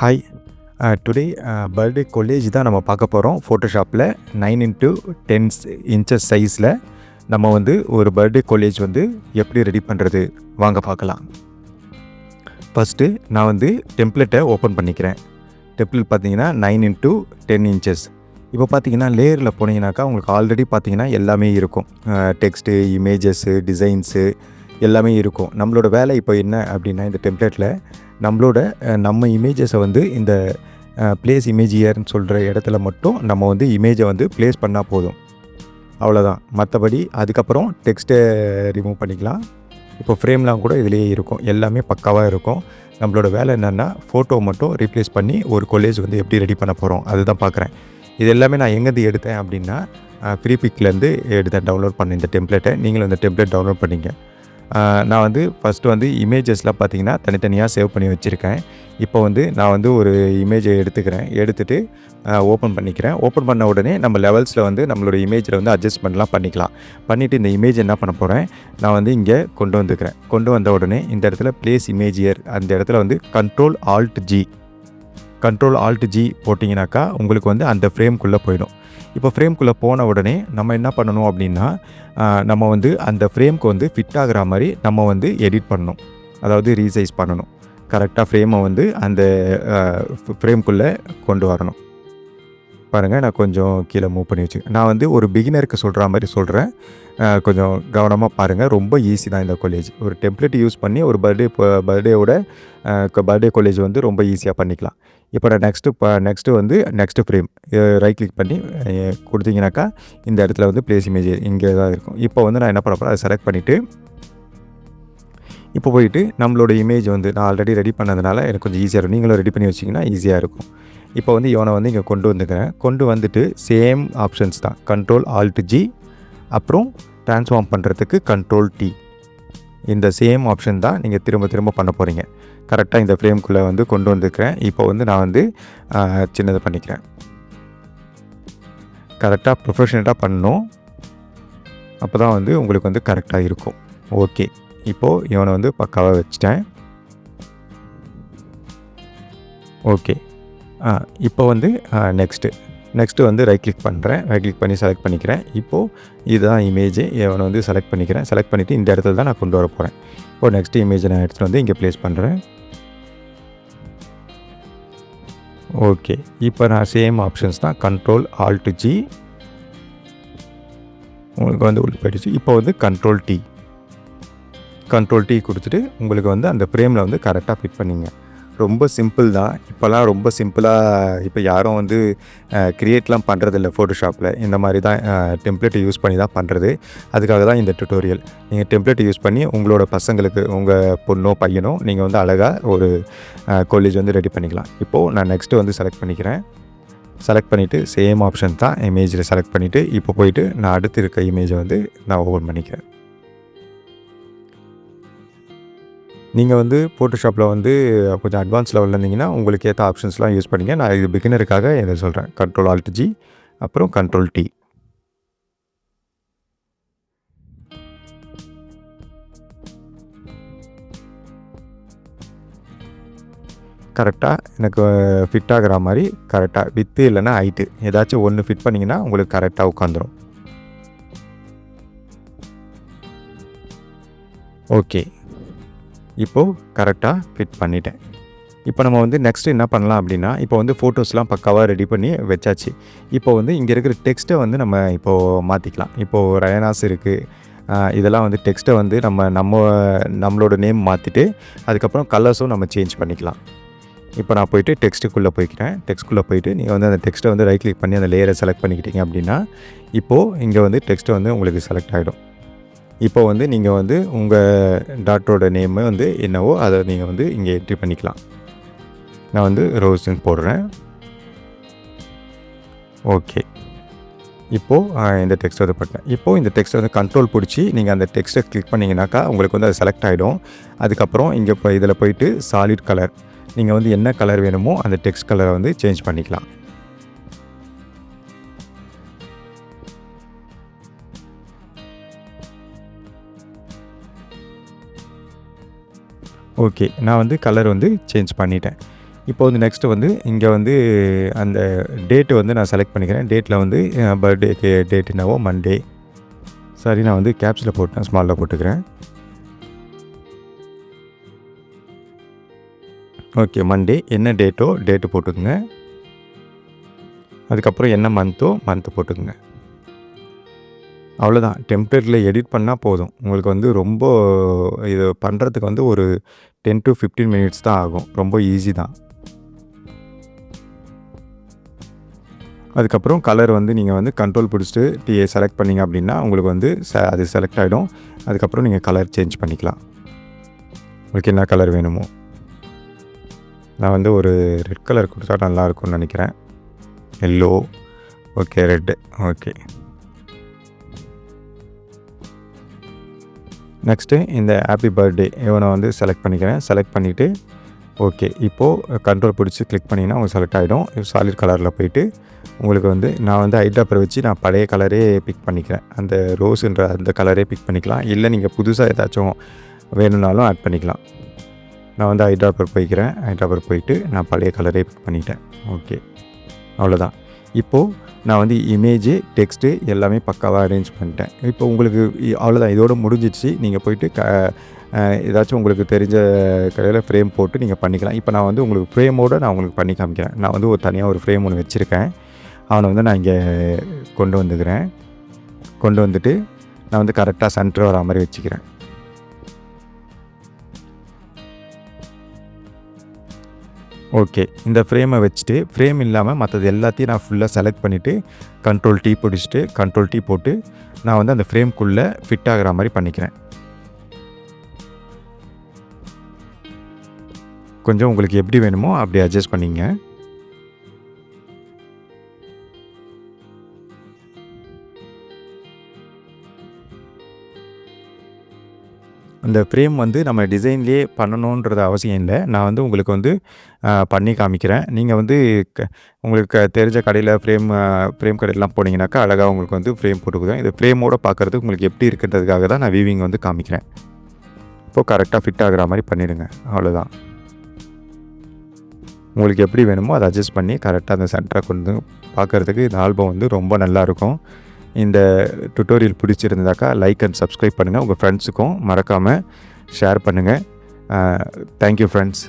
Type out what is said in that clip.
Hi today birthday collage தான் நம்ம பார்க்க போகிறோம் ஃபோட்டோஷாப்பில் நைன் இன்ட்டு டென் இன்ச்சஸ் சைஸில் நம்ம வந்து ஒரு பர்த்டே கொலேஜ் வந்து எப்படி ரெடி பண்ணுறது வாங்க பார்க்கலாம். ஃபஸ்ட்டு நான் வந்து டெம்ப்ளெட்டை ஓப்பன் பண்ணிக்கிறேன். டெம்ப்ளெட் பார்த்தீங்கன்னா நைன் இன்ட்டு டென் இன்ச்சஸ் இப்போ பார்த்தீங்கன்னா லேயரில் போனீங்கன்னாக்கா உங்களுக்கு ஆல்ரெடி பார்த்தீங்கன்னா எல்லாமே இருக்கும். டெக்ஸ்ட்டு இமேஜஸ்ஸு டிசைன்ஸு எல்லாமே இருக்கும். நம்மளோட வேலை இப்போ என்ன அப்படின்னா இந்த டெம்ப்ளேட்டில் நம்மளோட நம்ம இமேஜஸை வந்து இந்த ப்ளேஸ் இமேஜியர்னு சொல்கிற இடத்துல மட்டும் நம்ம வந்து இமேஜை வந்து ப்ளேஸ் பண்ணால் போதும். அவ்வளோதான் மற்றபடி அதுக்கப்புறம் டெக்ஸ்ட்டை ரிமூவ் பண்ணிக்கலாம். இப்போ ஃப்ரேம்லாம் கூட இதுலேயே இருக்கும். எல்லாமே பக்காவாக இருக்கும். நம்மளோட வேலை என்னென்னா ஃபோட்டோ மட்டும் ரீப்ளேஸ் பண்ணி ஒரு கொலேஜ் வந்து எப்படி ரெடி பண்ண போகிறோம் அதுதான் பார்க்குறேன் இது எல்லாமே நான் எங்கேருந்து எடுத்தேன் அப்படின்னா ஃப்ரீ பிக்லேருந்து எடுத்தேன். டவுன்லோட் பண்ண இந்த டெம்ப்ளேட்டை நீங்களும் இந்த டெம்ப்ளேட் டவுன்லோட் பண்ணிங்க. நான் வந்து ஃபஸ்ட்டு வந்து இமேஜஸ்லாம் பார்த்தீங்கன்னா தனித்தனியாக சேவ் பண்ணி வச்சுருக்கேன். இப்போ வந்து நான் வந்து ஒரு இமேஜை எடுத்துக்கிறேன். எடுத்துகிட்டு ஓப்பன் பண்ணிக்கிறேன். ஓப்பன் பண்ண உடனே நம்ம லெவல்ஸில் வந்து நம்மளோட இமேஜில் வந்து அட்ஜஸ்ட்மெண்ட்லாம் பண்ணிக்கலாம். பண்ணிவிட்டு இந்த இமேஜ் என்ன பண்ண போகிறேன் நான் வந்து இங்கே கொண்டு வந்துக்கிறேன். கொண்டு வந்த உடனே இந்த இடத்துல ப்ளேஸ் இமேஜியர் அந்த இடத்துல வந்து control alt G control alt G போட்டிங்கனாக்கா உங்களுக்கு வந்து அந்த ஃப்ரேம்குள்ளே போயிடும். இப்போ ஃப்ரேம்குள்ளே போன உடனே நம்ம என்ன பண்ணணும் அப்படின்னா நம்ம வந்து அந்த ஃப்ரேம்க்கு வந்து ஃபிட் ஆகிற மாதிரி நம்ம வந்து எடிட் பண்ணணும். அதாவது ரீசைஸ் பண்ணணும். கரெக்டாக ஃப்ரேமை வந்து அந்த ஃப்ரேம்குள்ளே கொண்டு வரணும். பாருங்கள் நான் கொஞ்சம் கீழே மூவ் பண்ணி வச்சுக்கேன் நான் வந்து ஒரு பிகினருக்கு சொல்கிற மாதிரி சொல்கிறேன் கொஞ்சம் கவனமாக பாருங்கள் ரொம்ப ஈஸி தான் இந்த காலேஜ் ஒரு டெம்ப்ளேட் யூஸ் பண்ணி ஒரு பர்த்டே பர்த்டேவோட பர்த்டே காலேஜ் வந்து ரொம்ப ஈஸியாக பண்ணிக்கலாம். இப்போ நான் நெக்ஸ்ட்டு இப்போ நெக்ஸ்ட்டு வந்து நெக்ஸ்ட்டு ஃப்ரேம் ரைட் கிளிக் பண்ணி கொடுத்தீங்கனாக்கா கொடுத்தீங்கன்னாக்கா இந்த இடத்துல வந்து ப்ளேஸ் இமேஜ் இங்கே தான் இருக்கும். இப்போ வந்து நான் என்ன பண்ண போகிறேன் அதை செலக்ட் பண்ணிவிட்டு இப்போ போயிட்டு நம்மளோட இமேஜ் வந்து நான் ஆல்ரெடி ரெடி பண்ணதுனால எனக்கு கொஞ்சம் ஈஸியாக இருக்கும் நீங்களும் ரெடி பண்ணி வச்சிங்கன்னா ஈஸியாக இருக்கும். இப்போ வந்து இவனை வந்து இங்கே கொண்டு வந்துக்கிறேன். கொண்டு வந்துட்டு சேம் ஆப்ஷன்ஸ் தான். கண்ட்ரோல் ஆல்ட் ஜி அப்புறம் ட்ரான்ஸ்ஃபார்ம் பண்ணுறதுக்கு கண்ட்ரோல் டி இந்த சேம் ஆப்ஷன் தான் நீங்கள் திரும்ப திரும்ப பண்ண போகிறீங்க கரெக்டாக இந்த ஃப்ரேம்குள்ளே வந்து கொண்டு வந்துக்கிறேன். இப்போ வந்து நான் வந்து சின்னதை பண்ணிக்கிறேன். கரெக்டாக ப்ரொஃபஷனலாக பண்ணணும். அப்போ தான் வந்து உங்களுக்கு வந்து கரெக்டாக இருக்கும். ஓகே இப்போது இவனை வந்து பக்காவாக வச்சிட்டேன். ஓகே. ஆ இப்போ வந்து நெக்ஸ்ட்டு நெக்ஸ்ட்டு வந்து ரைட் கிளிக் பண்ணுறேன் ரைட் கிளிக் பண்ணி செலக்ட் பண்ணிக்கிறேன். இப்போது இதுதான் இமேஜ் இவனை வந்து செலக்ட் பண்ணிக்கிறேன். செலக்ட் பண்ணிவிட்டு இந்த இடத்துல தான் நான் கொண்டு வர போகிறேன் இப்போது நெக்ஸ்ட் இமேஜை நான் எடுத்துகிட்டு வந்து இங்கே ப்ளேஸ் பண்ணுறேன் ஓகே. இப்போ நான் சேம் ஆப்ஷன்ஸ் தான். கண்ட்ரோல் ஆல்ட் ஜி உங்களுக்கு வந்து உள்ள போயிடுச்சு. இப்போ வந்து கண்ட்ரோல் டி கண்ட்ரோல் டி கொடுத்துட்டு உங்களுக்கு வந்து அந்த ஃப்ரேமில் வந்து கரெக்டாக ஃபிட் பண்ணிங்க. ரொம்ப சிம்பிள் தான். இப்போல்லாம் ரொம்ப சிம்பிளாக இப்போ யாரும் வந்து க்ரியேட்லாம் பண்ணுறதில்ல ஃபோட்டோஷாப்பில் இந்த மாதிரி தான் டெம்ப்ளேட்டை யூஸ் பண்ணி தான் பண்ணுறது அதுக்காக தான் இந்த டுட்டோரியல் நீங்கள் டெம்ப்ளேட்டை யூஸ் பண்ணி உங்களோட பசங்களுக்கு உங்கள் பொண்ணோ பையனோ நீங்கள் வந்து அழகாக ஒரு காலேஜ் வந்து ரெடி பண்ணிக்கலாம். இப்போது நான் நெக்ஸ்ட்டு வந்து செலக்ட் பண்ணிக்கிறேன். செலக்ட் பண்ணிவிட்டு சேம் ஆப்ஷன் தான் இமேஜில் செலக்ட் பண்ணிவிட்டு இப்போ போயிட்டு நான் அடுத்து இருக்க இமேஜை வந்து நான் ஓப்பன் பண்ணிக்கிறேன். நீங்கள் வந்து ஃபோட்டோஷாப்பில் வந்து கொஞ்சம் அட்வான்ஸ் லெவலில் இருந்தீங்கன்னா உங்களுக்கு ஏற்ற ஆப்ஷன்ஸ்லாம் யூஸ் பண்ணிங்க. நான் இது பிகினருக்காக இதை சொல்கிறேன் கண்ட்ரோல் ஆல்ட் ஜி அப்புறம் கண்ட்ரோல் டி கரெக்டாக எனக்கு ஃபிட் ஆகிற மாதிரி கரெக்டாக வித்து இல்லைன்னா ஹைட்டு ஏதாச்சும் ஒன்று ஃபிட் பண்ணிங்கன்னா உங்களுக்கு கரெக்டாக உட்காந்துரும் ஓகே இப்போது கரெக்டாக ஃபிட் பண்ணிட்டேன். இப்போ நம்ம வந்து நெக்ஸ்ட் என்ன பண்ணலாம் அப்படின்னா இப்போ வந்து ஃபோட்டோஸ்லாம் பக்காவாக ரெடி பண்ணி வச்சாச்சு. இப்போ வந்து இங்கே இருக்கிற டெக்ஸ்ட்டை வந்து நம்ம இப்போது மாற்றிக்கலாம் இப்போது ரயனாஸ் இருக்குது இதெல்லாம் வந்து டெக்ஸ்ட்டை வந்து நம்ம நம்ம நம்மளோட நேம் மாற்றிட்டு அதுக்கப்புறம் கலர்ஸும் நம்ம சேஞ்ச் பண்ணிக்கலாம். இப்போ நான் போயிட்டு டெக்ஸ்ட்டுக்குள்ளே போய்க்கிறேன். டெக்ஸ்ட்டுக்குள்ளே போயிட்டு நீங்கள் வந்து அந்த டெக்ஸ்ட்டை வந்து ரைட் கிளிக் பண்ணி அந்த லேயரை செலக்ட் பண்ணிக்கிட்டீங்க அப்படின்னா இப்போது இங்கே வந்து டெக்ஸ்ட்டு வந்து உங்களுக்கு செலக்ட் ஆகிடும் இப்போ வந்து நீங்கள் வந்து உங்கள் டாக்டரோட நேமு வந்து என்னவோ அதை நீங்கள் வந்து இங்கே என்ட்ரி பண்ணிக்கலாம். நான் வந்து ரோஸ்ன்னு போடுறேன். ஓகே இப்போது இந்த டெக்ஸ்ட் வந்து போட்டேன் இப்போது இந்த டெக்ஸ்ட் வந்து கண்ட்ரோல் பிடிச்சி நீங்கள் அந்த டெக்ஸ்ட்டை கிளிக் பண்ணிங்கனாக்கா உங்களுக்கு வந்து அது செலக்ட் ஆகிடும் அதுக்கப்புறம் இங்கே இப்போ இதில் போயிட்டு சாலிட் கலர் நீங்கள் வந்து என்ன கலர் வேணுமோ அந்த டெக்ஸ்ட் கலரை வந்து சேஞ்ச் பண்ணிக்கலாம். ஓகே நான் வந்து கலர் வந்து சேஞ்ச் பண்ணிட்டேன். இப்போ வந்து நெக்ஸ்ட்டு வந்து இங்கே வந்து அந்த டேட்டு வந்து நான் செலக்ட் பண்ணிக்கிறேன். டேட்டில் வந்து பர்த்டேக்கு டேட் என்னவோ மண்டே சரி நான் வந்து கேப்ஸில் போட்டேன் ஸ்மாலில் போட்டுக்கிறேன். ஓகே மண்டே என்ன டேட்டோ டேட்டு போட்டுக்குங்க. அதுக்கப்புறம் என்ன மந்த்தோ மந்த்து போட்டுக்குங்க. அவ்வளோதான் டெம்ப்ளேட்டில் எடிட் பண்ணால் போதும். உங்களுக்கு வந்து ரொம்ப இது பண்ணுறதுக்கு வந்து ஒரு டென் டு ஃபிஃப்டீன் மினிட்ஸ் தான் ஆகும். ரொம்ப ஈஸி தான். அதுக்கப்புறம் கலர் வந்து நீங்கள் வந்து கண்ட்ரோல் பிடிச்சிட்டு டிஏ செலக்ட் பண்ணிங்க அப்படின்னா உங்களுக்கு வந்து ச அது செலக்ட் ஆகிடும் அதுக்கப்புறம் நீங்கள் கலர் சேஞ்ச் பண்ணிக்கலாம். உங்களுக்கு என்ன கலர் வேணுமோ. நான் வந்து ஒரு ரெட் கலர் கொடுத்தா நல்லாயிருக்கும்னு நினைக்கிறேன். Yellow okay red okay next இந்த ஹாப்பி பர்த்டே இவனை வந்து செலக்ட் பண்ணிக்கிறேன். செலக்ட் பண்ணிவிட்டு ஓகே இப்போது கண்ட்ரோல் பிடிச்சி கிளிக் பண்ணிங்கன்னா உங்களுக்கு செலக்ட் ஆகிடும் சாலிட் கலரில் போயிட்டு உங்களுக்கு வந்து நான் வந்து ஐட்ராப்பர் வச்சு நான் பழைய கலரே பிக் பண்ணிக்கிறேன். அந்த ரோஸுன்ற அந்த கலரே பிக் பண்ணிக்கலாம். இல்லை நீங்கள் புதுசாக ஏதாச்சும் வேணும்னாலும் ஆட் பண்ணிக்கலாம். நான் வந்து ஹைட்ராப்பர் போய்க்கிறேன். ஹைட்ராப்பர் போயிட்டு நான் பழைய கலரே பிக் பண்ணிட்டேன். ஓகே அவ்வளோதான் இப்போது நான் வந்து இமேஜு டெக்ஸ்ட்டு எல்லாமே பக்காவாக அரேஞ்ச் பண்ணிட்டேன். இப்போ உங்களுக்கு அவ்வளோதான் இதோடு முடிஞ்சிடுச்சு. நீங்கள் போயிட்டு க ஏதாச்சும் உங்களுக்கு தெரிஞ்ச கடையில் ஃப்ரேம் போட்டு நீங்கள் பண்ணிக்கலாம். இப்போ நான் வந்து உங்களுக்கு ஃப்ரேமோடு நான் உங்களுக்கு பண்ணி காமிக்கிறேன். நான் வந்து ஒரு தனியாக ஒரு ஃப்ரேம் ஒன்று வச்சுருக்கேன். அவனை வந்து நான் இங்கே கொண்டு வந்துக்கிறேன். கொண்டு வந்துட்டு நான் வந்து கரெக்டாக சென்டர் வர மாதிரி வச்சுக்கிறேன். ஓகே இந்த ஃப்ரேமை வச்சுட்டு ஃப்ரேம் இல்லாமல் மற்றது எல்லாத்தையும் நான் ஃபுல்லாக செலக்ட் பண்ணிவிட்டு கண்ட்ரோல் டீ பிடிச்சிட்டு கண்ட்ரோல் டீ போட்டு நான் வந்து அந்த ஃப்ரேம்குள்ளே ஃபிட் ஆகிற மாதிரி பண்ணிக்கிறேன். கொஞ்சம் உங்களுக்கு எப்படி வேணுமோ அப்படி அட்ஜஸ்ட் பண்ணிங்க. அந்த ஃப்ரேம் வந்து நம்ம டிசைன்லேயே பண்ணணுன்றது அவசியம் இல்லை. நான் வந்து உங்களுக்கு வந்து பண்ணி காமிக்கிறேன். நீங்கள் வந்து க உங்களுக்கு தெரிஞ்ச கடையில் ஃப்ரேம் ஃப்ரேம் கடையிலாம் போனீங்கன்னாக்கா அழகாக உங்களுக்கு வந்து ஃப்ரேம் போட்டுக்குவேன். இது ஃப்ரேமோட பார்க்குறதுக்கு உங்களுக்கு எப்படி இருக்குன்றதுக்காக தான் நான் வீவிங் வந்து காமிக்கிறேன். இப்போது கரெக்டாக ஃபிட் ஆகிற மாதிரி பண்ணிடுங்க. அவ்வளோதான் உங்களுக்கு எப்படி வேணுமோ அதை அட்ஜஸ்ட் பண்ணி கரெக்டாக அந்த சென்டரை கொண்டு பார்க்குறதுக்கு இந்த ஆல்பம் வந்து ரொம்ப நல்லாயிருக்கும் இந்த டுட்டோரியல் பிடிச்சிருந்தாக்கா லைக் அண்ட் சப்ஸ்கிரைப் பண்ணுங்கள் உங்கள் ஃப்ரெண்ட்ஸுக்கும் மறக்காமல் ஷேர் பண்ணுங்கள் தேங்க்யூ ஃப்ரெண்ட்ஸ்